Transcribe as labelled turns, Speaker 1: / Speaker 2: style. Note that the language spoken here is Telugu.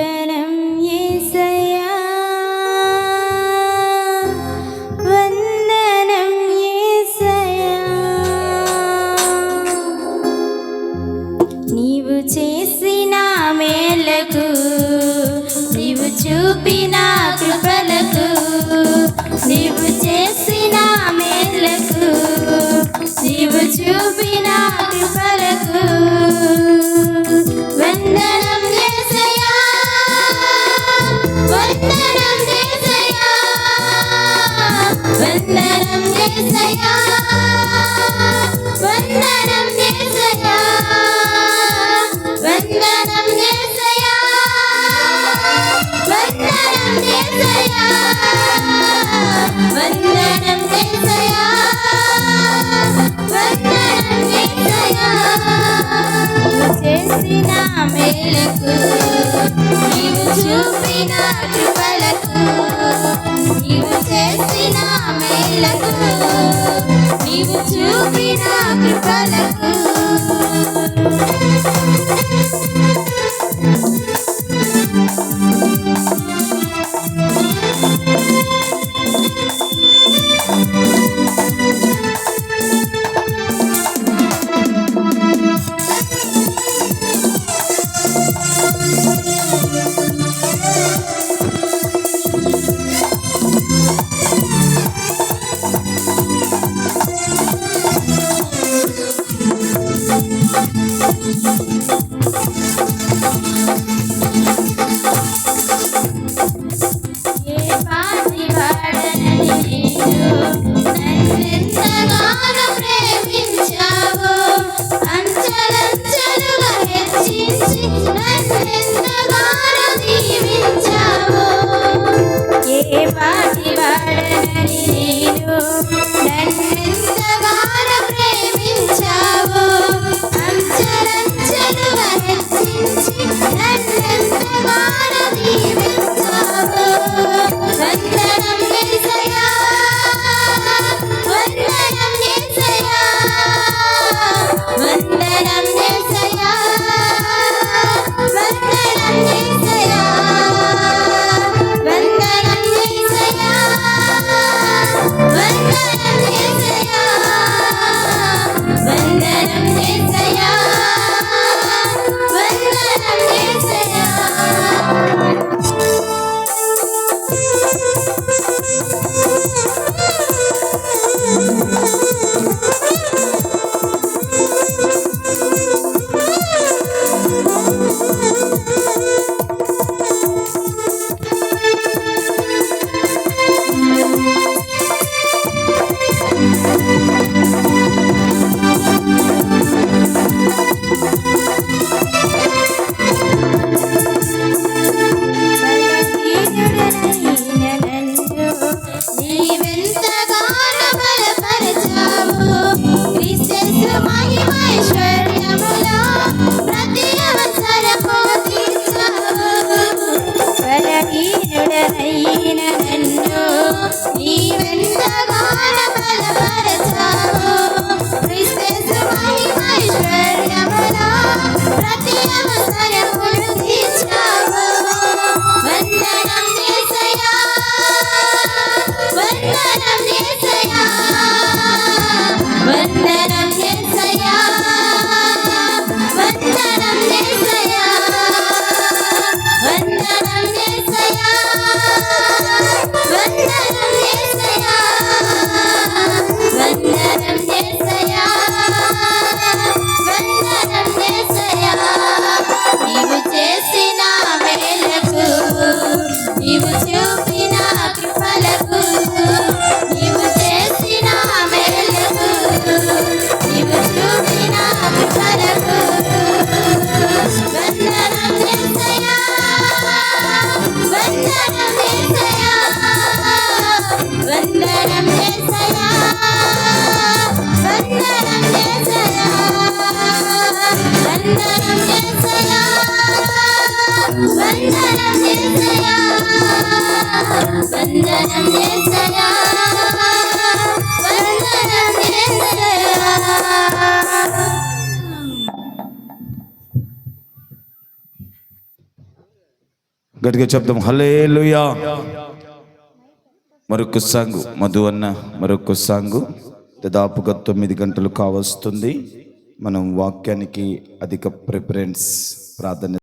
Speaker 1: open చేసిన మేలకు చూపిన కృపలకు Thank you. It's നീവെന്ന വാനം
Speaker 2: గట్టిగా చెప్తాం హలే లుయా మరొక సాంగు. మధు అన్న మరొక సాంగు. దాదాపుగా తొమ్మిది గంటలు కావస్తుంది. మనం వాక్యానికి అధిక ప్రిఫరెన్స్ ప్రాధాన్యత